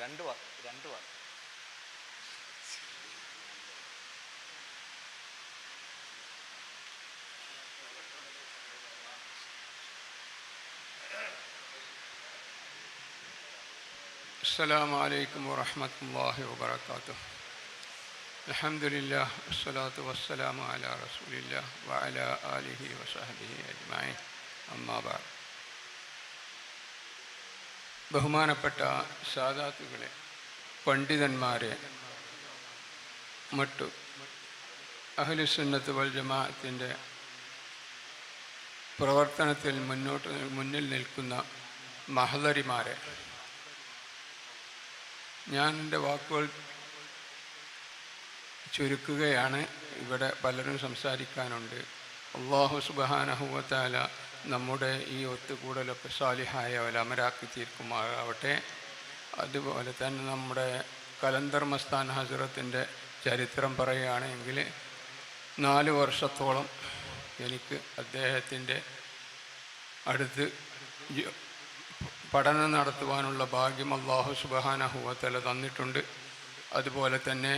രണ്ട് വാക്ക് രണ്ട് വാക്ക് السلام عليكم ورحمة الله وبركاته الحمد لله والصلاة والسلام على رسول الله وعلى آله وصحبه أجمعين أما بعد ബഹുമാനപ്പെട്ട സാദാത്തുകളെ പണ്ഡിതന്മാരെ മറ്റു അഹലുസുന്നത്ത് വൽ ജമാഅത്തിന്റെ പ്രവർത്തനത്തിൽ മുന്നോട്ട് മുന്നിൽ നിൽക്കുന്ന മഹദരിമാരെ ഞാൻ എന്റെ വാക്കുകൾ ചുരുക്കുകയാണ്. ഇവിടെ പലരും സംസാരിക്കാനുണ്ട്. അള്ളാഹു സുബാനഹുവത്താല നമ്മുടെ ഈ ഒത്തുകൂടലൊക്കെ സാലിഹായ അമരാക്കി തീർക്കുമാറാവട്ടെ. അതുപോലെ തന്നെ നമ്മുടെ കലന്തർ മസ്താൻ ഹസറത്തിന്റെ ചരിത്രം പറയുകയാണെങ്കിൽ നാല് വർഷത്തോളം എനിക്ക് അദ്ദേഹത്തിന്റെ അടുത്ത് പഠനം നടത്തുവാനുള്ള ഭാഗ്യം അള്ളാഹു സുബാനഹുവത്തല തന്നിട്ടുണ്ട്. അതുപോലെ തന്നെ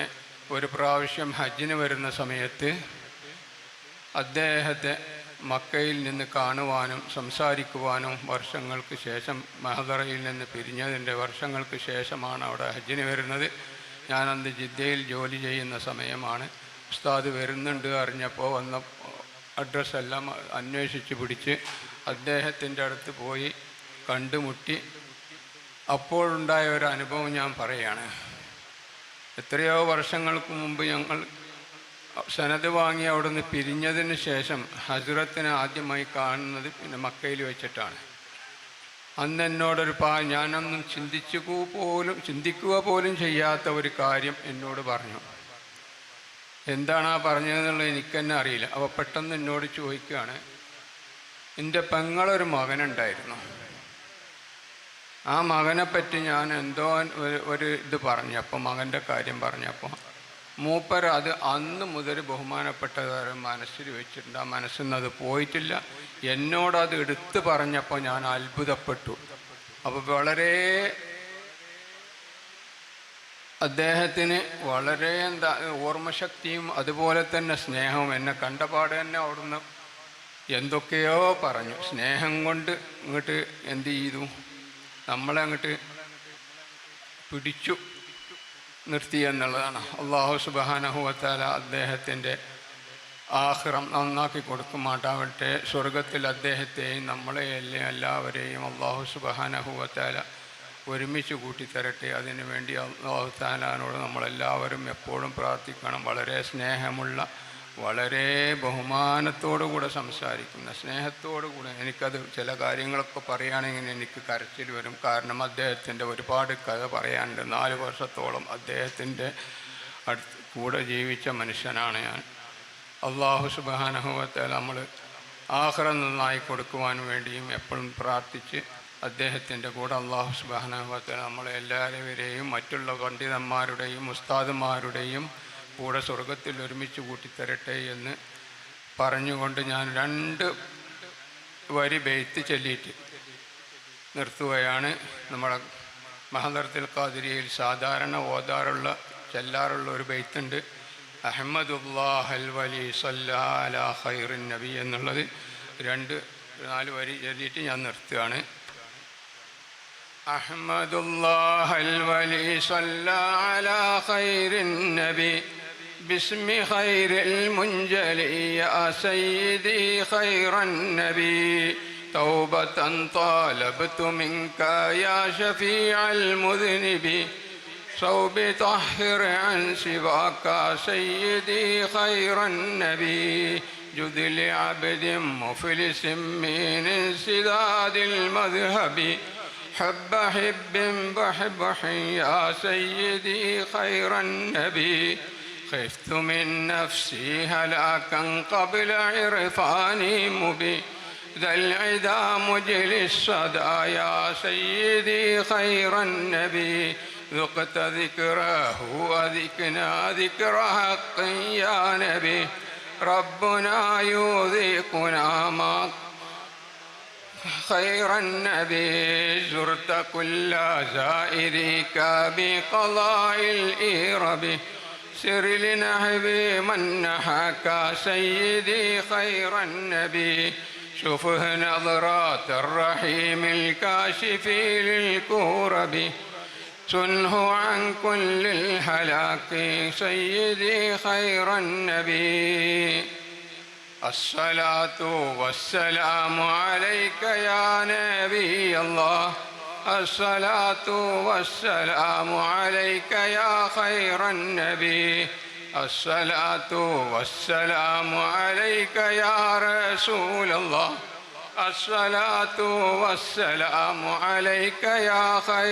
ഒരു പ്രാവശ്യം ഹജ്ജിന് വരുന്ന സമയത്ത് അദ്ദേഹത്തെ മക്കയിൽ നിന്ന് കാണുവാനും സംസാരിക്കുവാനും വർഷങ്ങൾക്ക് ശേഷം മഹദറയിൽ നിന്ന് പിരിഞ്ഞതിന്റെ വർഷങ്ങൾക്ക് ശേഷമാണ് അവിടെ ഹജ്ജിന് വരുന്നത്. ഞാൻ ജിദ്ദയിൽ ജോലി ചെയ്യുന്ന സമയമാണ്. ഉസ്താദ് വരുന്നുണ്ട് അറിഞ്ഞപ്പോൾ വന്ന അഡ്രസ്സെല്ലാം അന്വേഷിച്ച് പിടിച്ച് അദ്ദേഹത്തിന്റെ അടുത്ത് പോയി കണ്ടുമുട്ടി. അപ്പോഴുണ്ടായ ഒരു അനുഭവം ഞാൻ പറയുകയാണ് എത്രയോ വർഷങ്ങൾക്ക് മുമ്പ് ഞങ്ങൾ സനത് വാങ്ങി അവിടുന്ന് പിരിഞ്ഞതിന് ശേഷം ഹസ്രത്തിനെ ആദ്യമായി കാണുന്നത് പിന്നെ മക്കയിൽ വെച്ചിട്ടാണ്. അന്ന് എന്നോടൊരു പാ ഞാനൊന്നും ചിന്തിച്ചു പോലും ചിന്തിക്കുക പോലും ചെയ്യാത്ത ഒരു കാര്യം എന്നോട് പറഞ്ഞു. എന്താണ് ആ പറഞ്ഞതെന്നുള്ളത് എനിക്കെന്നെ അറിയില്ല. അപ്പോൾ പെട്ടെന്ന് എന്നോട് ചോദിക്കുകയാണ് എന്റെ പെങ്ങളൊരു മകനുണ്ടായിരുന്നു. ആ മകനെപ്പറ്റി ഞാൻ എന്തോ ഒരു ഇത് പറഞ്ഞപ്പോൾ മകന്റെ കാര്യം പറഞ്ഞപ്പോൾ മൂപ്പർ അത് അന്ന് മുതൽ ബഹുമാനപ്പെട്ടവർ മനസ്സിൽ വെച്ചിട്ടുണ്ട്. ആ മനസ്സിൽ നിന്ന് അത് പോയിട്ടില്ല. എന്നോടത് എടുത്തു പറഞ്ഞപ്പോൾ ഞാൻ അത്ഭുതപ്പെട്ടു. അപ്പോൾ വളരെ അദ്ദേഹത്തിന് വളരെ എന്താ ഓർമ്മശക്തിയും അതുപോലെ തന്നെ സ്നേഹവും എന്നെ കണ്ടപാട് തന്നെ അവിടുന്ന് എന്തൊക്കെയോ പറഞ്ഞു. സ്നേഹം കൊണ്ട് ഇങ്ങോട്ട് എന്ത് ചെയ്തു? നമ്മളെ അങ്ങോട്ട് പിടിച്ചു. നിർത്തി എന്നുള്ളതാണ്. അള്ളാഹു സുബാനഹുവത്താല അദ്ദേഹത്തിന്റെ ആഹ്റം നന്നാക്കി കൊടുക്കുമാട്ടാവട്ടെ. സ്വർഗത്തിൽ അദ്ദേഹത്തെയും നമ്മളെ എല്ലാം എല്ലാവരെയും അള്ളാഹു സുബാനഹുവത്താല ഒരുമിച്ച് കൂട്ടിത്തരട്ടെ. അതിനുവേണ്ടി അള്ളാഹു താലാനോട് നമ്മളെല്ലാവരും എപ്പോഴും പ്രാർത്ഥിക്കണം. വളരെ സ്നേഹമുള്ള വളരെ ബഹുമാനത്തോടു കൂടെ സംസാരിക്കുന്ന. സ്നേഹത്തോടു കൂടെ എനിക്കത് ചില കാര്യങ്ങളൊക്കെ പറയുകയാണെങ്കിൽ എനിക്ക് കരച്ചിൽ വരും. കാരണം അദ്ദേഹത്തിന്റെ ഒരുപാട് കഥ പറയാനുണ്ട്. നാല് വർഷത്തോളം അദ്ദേഹത്തിന്റെ അടുത്ത് കൂടെ ജീവിച്ച മനുഷ്യനാണ് ഞാൻ. അള്ളാഹു സുബാനഹുവത്തെ നമ്മൾ ആഹ്റം നന്നായി കൊടുക്കുവാൻ വേണ്ടിയും എപ്പോഴും പ്രാർത്ഥിച്ച് അദ്ദേഹത്തിന്റെ കൂടെ അള്ളാഹു സുബാനഹുവത്തെ നമ്മളെ എല്ലാവരെയും മറ്റുള്ള പണ്ഡിതന്മാരുടെയും ഉസ്താദുമാരുടെയും കൂടെ സ്വർഗത്തിൽ ഒരുമിച്ച് കൂട്ടിത്തരട്ടെ എന്ന് പറഞ്ഞുകൊണ്ട് ഞാൻ രണ്ട് വരി ബെയ്ത്ത് ചൊല്ലിയിട്ട് നിർത്തുകയാണ്. നമ്മളെ മഹദർത്തിൽ കാതിരിയിൽ സാധാരണ ഓതാറുള്ള ചെല്ലാറുള്ള ഒരു ബെയ്ത്തുണ്ട്. അഹമ്മദുല്ലാഹൽ വലി സല്ലാല ഹൈറിൻ നബി എന്നുള്ളത് രണ്ട് നാല് വരി ചൊല്ലിയിട്ട് ഞാൻ നിർത്തുകയാണ്. അഹമ്മദ് വലി സല്ലാല ഹൈറിൻ നബി باسم خير المنجلي يا سيدي خير النبي. توبة طالبت منك يا شفيع المذنب. صوب طهر عن سواك سيدي خير النبي. جد لعبد مفلس من انسداد المذهب. حب حب بحب يا سيدي خير النبي. خفت من نفسي هلاكا قبل عرفاني مبي ذا العدا مجلي الصدى يا سيدي خير النبي. ذقت ذكره وذكنا ذكر حق يا نبي. ربنا يذيقنا ما خير النبي. زرت كل زائرك بقضاء الإيرب. سر لنهب من نحاك سيدي خير النبي. شوفه نظرات الرحيم الكاشف للكرب سنه عن كل الهلاك سيدي خير النبي. الصلاة والسلام عليك يا نبي الله. الصلاة والسلام عليك يا خير النبي. الصلاة والسلام عليك يا رسول الله. الصلاة والسلام عليك يا خير